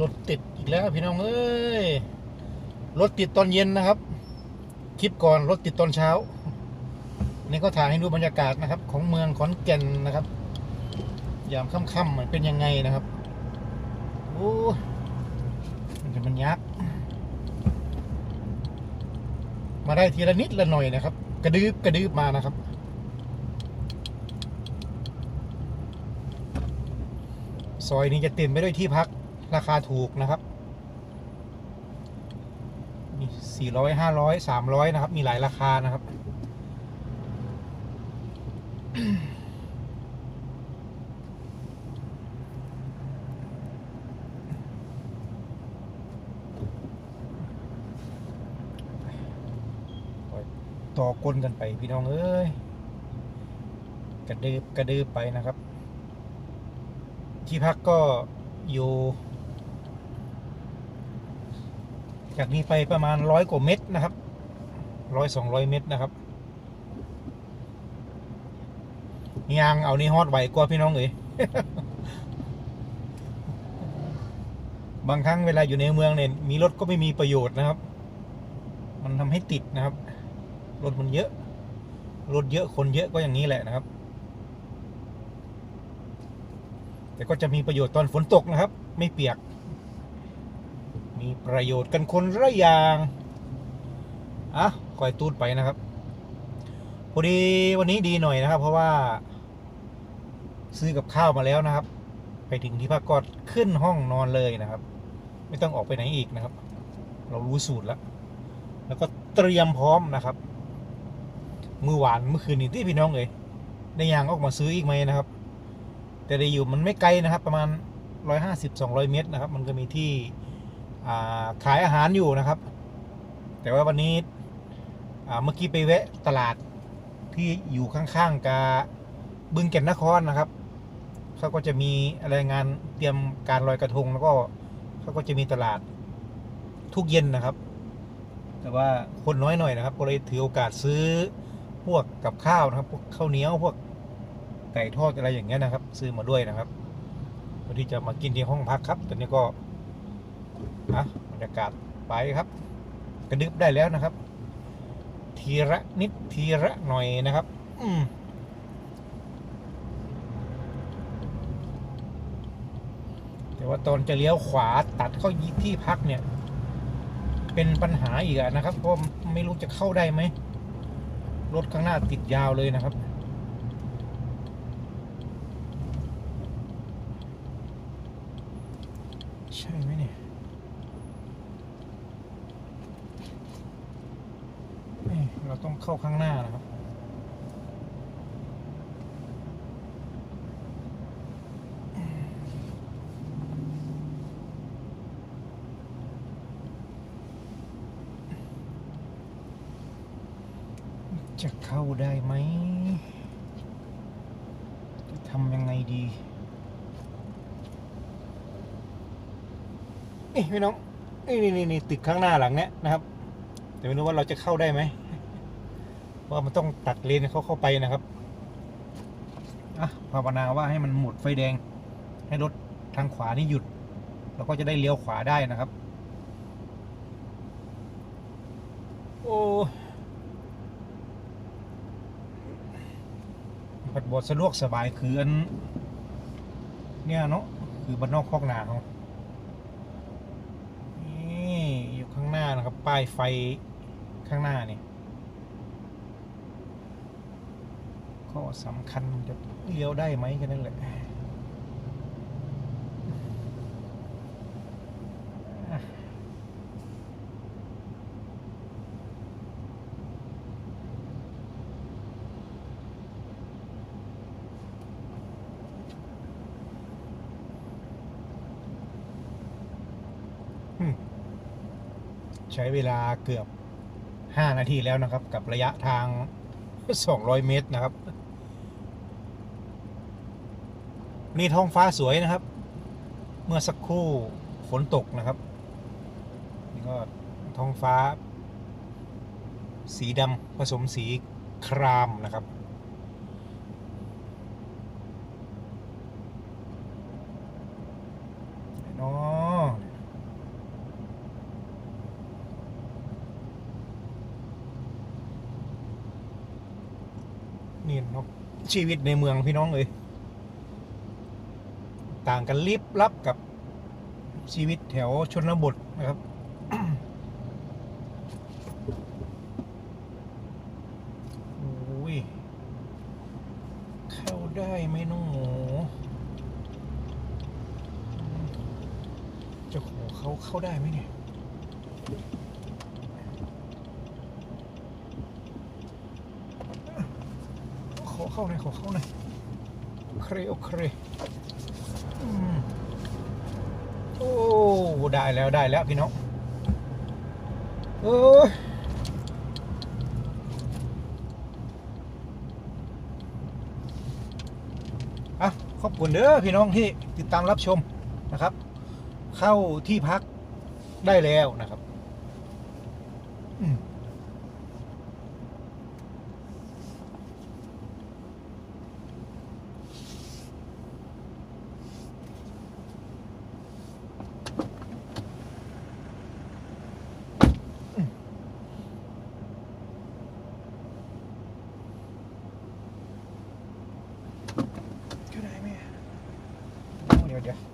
รถติดอีกแล้วพี่น้องเอ้ย รถติดตอนเย็นนะครับ คลิปก่อนรถติดตอนเช้า นี่ก็ถ่ายให้ดูบรรยากาศนะครับ ของเมืองขอนแก่นนะครับ ยามค่ำๆมันเป็นยังไงนะครับโอ้ยมันจะมันยักษ์มาได้ทีละนิดละหน่อยนะครับ กระดืบกระดืบมานะครับซอยนี้จะเต็มไปด้วยที่พัก ราคาถูกนะครับมีสี่ร้อยห้าร้อยสามร้อยนะครับ มีหลายราคานะครับ ต่อกลกันไปพี่น้อง เอ้ย กระดืบกระดืบไปนะครับ ที่พักก็อยู่ จากนี้ไปประมาณร้อยกว่าเมตรนะครับร้อยสองร้อยเมตรนะครับยางเอานี่ฮอดไหวกว่าพี่น้องเอ๋ยบางครั้งเวลาอยู่ในเมืองเนี่ยมีรถก็ไม่มีประโยชน์นะครับ มันทำให้ติดนะครับ รถมันเยอะ รถเยอะคนเยอะก็อย่างนี้แหละนะครับ แต่ก็จะมีประโยชน์ตอนฝนตกนะครับ ไม่เปียก มีประโยชน์กันคนละอย่างอะคอยตูดไปนะครับพอดีวันนี้ดีหน่อยนะครับ เพราะว่า ซื้อกับข้าวมาแล้วนะครับ ไปถึงที่พักก็ขึ้นห้องนอนเลยนะครับ ไม่ต้องออกไปไหนอีกนะครับ เรารู้สูตรแล้ว แล้วก็เตรียมพร้อมนะครับมือหวานเมื่อคืนนี้ที่พี่น้องเอ๋ยได้ยางออกมาซื้ออีกไหมนะครับ แต่ได้อยู่มันไม่ไกลนะครับ ประมาณ150-200เมตรนะครับ มันก็มีที่ ขายอาหารอยู่นะครับ แต่ว่าวันนี้เมื่อกี้ไปแวะตลาดที่อยู่ข้างๆกับบึงแก่นนครนะครับเขาก็จะมีรายงานเตรียมการลอยกระทงแล้วก็เขาก็จะมีตลาดทุกเย็นนะครับ แต่ว่าคนน้อยหน่อยนะครับ ก็เลยถือโอกาสซื้อพวกกับข้าวนะครับพวกข้าวเหนียวพวกไก่ทอดอะไรอย่างเงี้ยนะครับ ซื้อมาด้วยนะครับเพื่อที่จะมากินที่ห้องพักครับตอนนี้ก็ อะบรรยากาศไปครับ กระดึบได้แล้วนะครับ ทีละนิดทีละหน่อยนะครับ อืมแต่ว่าตอนจะเลี้ยวขวาตัดเข้าที่พักเนี่ย เป็นปัญหาอีกอะนะครับ เพราะไม่รู้จะเข้าได้ไหมรถข้างหน้าติดยาวเลยนะครับ ใช่ไหมเนี่ย เราต้องเข้าข้างหน้านะครับจะเข้าได้ไหม จะทำยังไงดี นี่พี่น้อง นี่นี่นี่นี่ตึกข้างหน้าหลังเนี้ยนะครับ แต่ไม่รู้ว่าเราจะเข้าได้ไหม เพราะว่ามันต้องตัดเลนเขาเข้าไปนะครับอะภาวนาว่าให้มันหมดไฟแดง ให้รถทางขวานี่หยุด เราก็จะได้เลี้ยวขวาได้นะครับ โอ้บัดบดสะดวกสบายคืออันเนี่ยเนาะคือบ้านนอกคอกนาเขานี่อยู่ข้างหน้านะครับ ป้ายไฟข้างหน้านี่ ก็สำคัญจะเลี้ยวได้ไหมแค่นั้นแหละใช้เวลาเกือบ 5 นาทีแล้วนะครับ กับระยะทาง 200 เมตรนะครับ นี่ท้องฟ้าสวยนะครับ เมื่อสักครู่ฝนตกนะครับ นี่ก็ท้องฟ้า สีดำผสมสีครามนะครับนาะนี่เนาะชีวิตในเมืองพี่น้องเลย ต่างกันลิบลับกับชีวิตแถวชนบทนะครับ โอ้ย เข้าได้ไหมน้องหมูเจะขอเขาเข้าได้ไหมเนี่ยขอเข้าหน่อยขอเข้าหน่อยเคโอเคอืม โอ้ได้แล้วได้แล้วพี่น้องเอออะขอบคุณเด้อพี่น้องที่ติดตามรับชมนะครับ เข้าที่พักได้แล้วนะครับ guess.